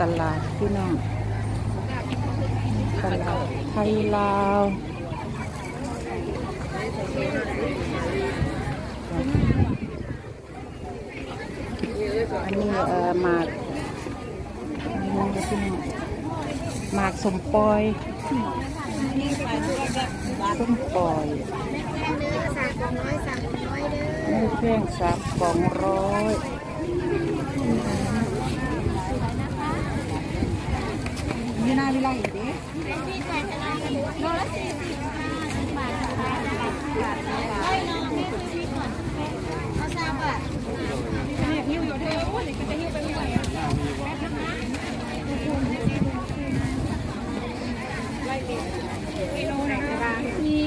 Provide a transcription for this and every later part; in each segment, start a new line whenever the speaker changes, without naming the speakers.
ตลาดพี่น้องตลาดไทยลาวอันนี้เอ่อหมากอันนี้ก็พี่น้องหมากสมปอยส้มปอย
สั่งกองน้อยสั่งกองน้อยเด้อ
ไม่แพงสามสองร้อย
มีนาวิไลอีกดิโลละสี่สิบห้าบาทไม่น้องไม่คือพี่ก่อนเอาสามบาทเนี่ยหิ้วอยู่เธอโอ้ยก็จะหิ้วไปไม่ไหวอะกิโลไหนก็ได้มี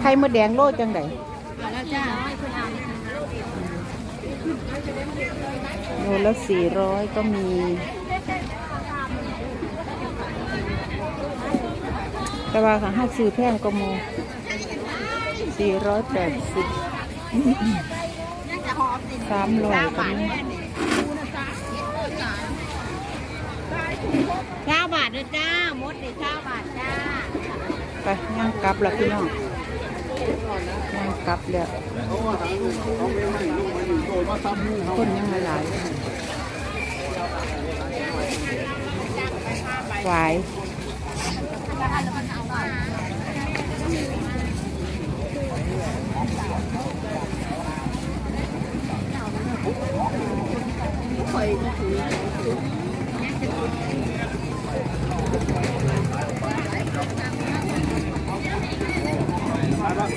ไข่มดแดงโลจังได
แล้วจ้า
โลละสี่ร้อยก็มีแต่ว่าค่ะห้าซื้อแพงก็โมสี่ร้อยแปดสิบสามร้อยก็มี
เก้าบาทเด้อจ้ามดเลยเก้าบาทจ้า
ไปย่างกลับแล้วพี่น้องย่าง กลับแล้วคนยังมาหลายหวาย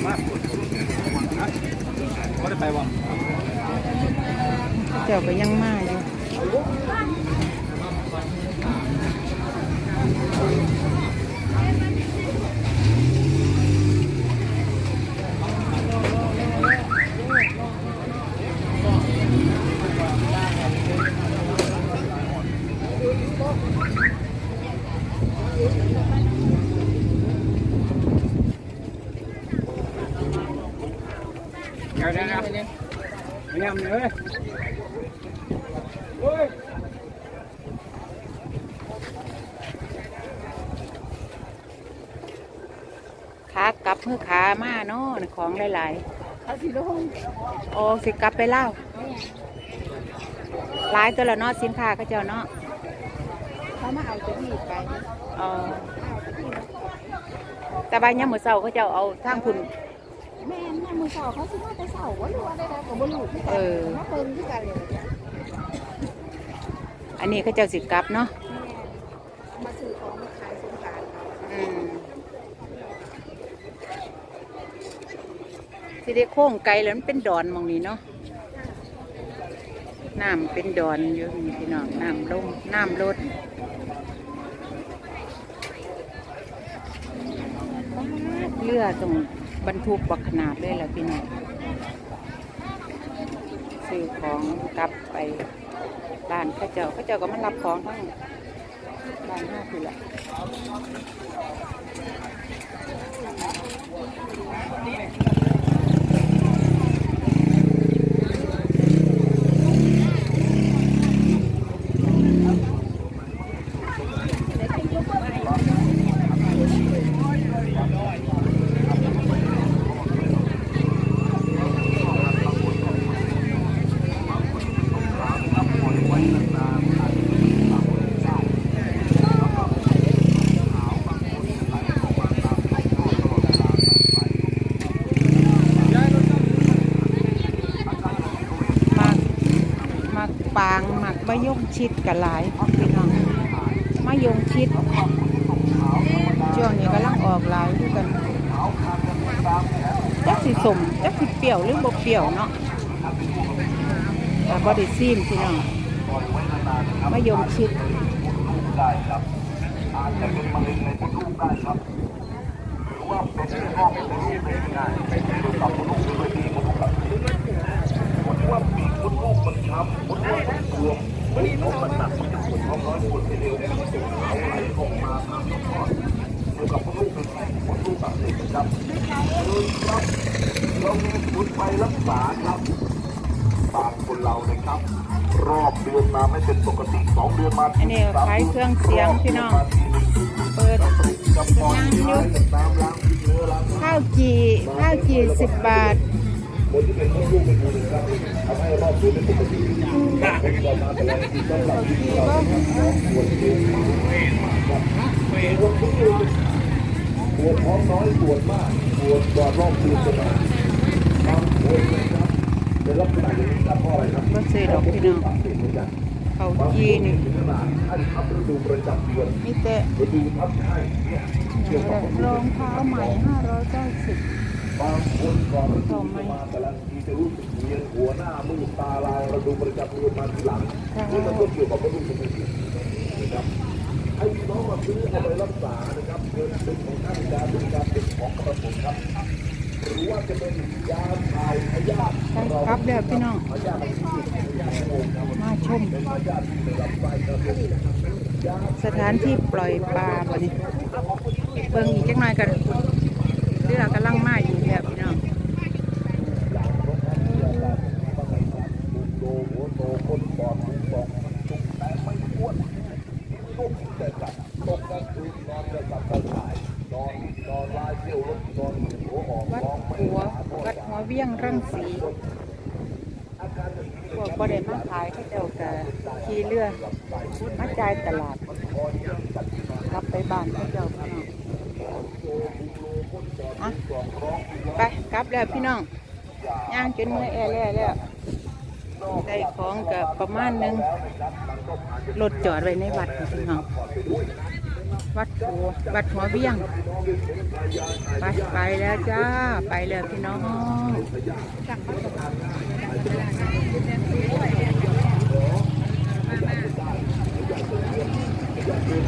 ไม่ได้ไปวะ
เจ้าก็ยังมาอยู่
เดี๋ยวเดี๋ยวเดี๋ยวเดี๋ยวเดี๋ยวเดี๋ยวโอ้ย
ขากลับเพื่อขามาเนาะของหลาย
เอาสิลง
ๆโอ้สิกลับไปเล่าวหลายตัวละเนาะสินค้าเขาเจ้าเนาะ
เขามาเอาจะพี่ไป
เออแต่บางยามมื้อเช้าเขาเจ้าเอาทางคุณ
แม่นมือสอเขาซื้อมาแต่เสาว่ารัวได้แล้วกับบลูที่กั
เออ
มาเปิงที่กันเลย
อันนี้เขาเจ้าสิกลับเนาะ
มาซื้อของมาขายสงกราร
อืมสิได้โค้งไกลแล้วมันเป็นดอนหมองนี้เนาะน้ำเป็นดอนอยู่นี่พี่น้องน้ำลงน้ำลด เรือตรง บรรทุกบักขนาดเลยแหละพี่น้องซื้อของกลับไปบ้านข้าเจ้าข้าเจ้าก็มารับของทั้งบ้านห้าคือละ หมักหมักปางหมักมะยงชิดกับหลายพี่น้องมะยงชิดช่วงนี้กำลังออกหลายด้วยกันจักสิสมจักสิเปรี้ยวหรือบ่เปรี้ยวเนาะแต่บอดี้ซีมพี่น้องมะยงชิด
กี่ยวกับผู้เป็นผู้ผู้ตัดสินครับคือครับเรามีทุน ไปรักษาครับบางคนเรานะครับ รอบเดือนมาไม่เป็นปกติสองเดือนมา
อันนี้ขายเครื่องเสียงพี่น้อง เปิด
กับปอนที่ให้น้ำล้างพิษเนื้อล้าง
ข้าวจีข้าวจีสิบบาท
คนที่เป็นผู้ลูกเป็นผู้หนึ่งครับทำให้รอบเดือนเป็นปกติเป็นประมาแต่ละทีต้องหลับที่เราปวดเดือนปวดทุกเดือนปวดท้องน้อยปวดมากปวดกว่ารอบเดือนจะมาบางคนนะครับเป็นลักษณะอย่างนี้ครับเพราะอะไรครับ
ก็ซื้อดอกพี่น้อง
เอนกัน
ข้าวจีนี่
นาดท่านทับฤดูประจำเดือน
มีแต่
ฤดูทับไข้เนี่ยเกี่ยวกับ
รองเท้าใหม่ห้าร้อยเก้าสิบ บา
งคนก่อนฤดูมาแต่ละทีจะรู้สึกเวียนหัวหน้ามืดตาลายฤดูประจำเดือนมาทีหลังนี่มันก็เกี่ยวกับฤดูประจำเดือนนะครับให้พี่น้องมาซื้อเอาไปรักษานะครับเงินเป็นของท่านยาเป็นการเป็นของกระปุกครับหรือว่าจะเป็นยาถ่ายพยาธิ
ครับเด้อพี่น้องมาชม
ส
ถานที่ปล่อยปลาบ่นี่เบิ่งอีกจักหน่อยกันเรือกำลังมาอยู่แล้วพี่น้อง
โตหัวโตคนปอดหูสองจุกแต่ไม่อ้วนลูกแต่จับตกกลางคืนนอนจะจับกระถ่ายนอนนอนลายเที่ยวรถนอนหัวออก
วัด
ร้องไม่
หัว
หาหมด
วัดหัวเวียงรังสี พวกบ่ได้มาขายเขาเจ้าก็ขี่เรือมาจ่ายตลาดกลับไปบ้านเขาเจ้าพี่น้องอะไปกลับแล้วพี่น้องย่างจนเมื่อแอแล้วแล้วได้ของกับประมาณหนึงรถจอดไว้ในวัดพี่น้อง วัดหัววัดหัวเวียง ไปไปแล้วจ้า ไปเลยพี่น้องมามา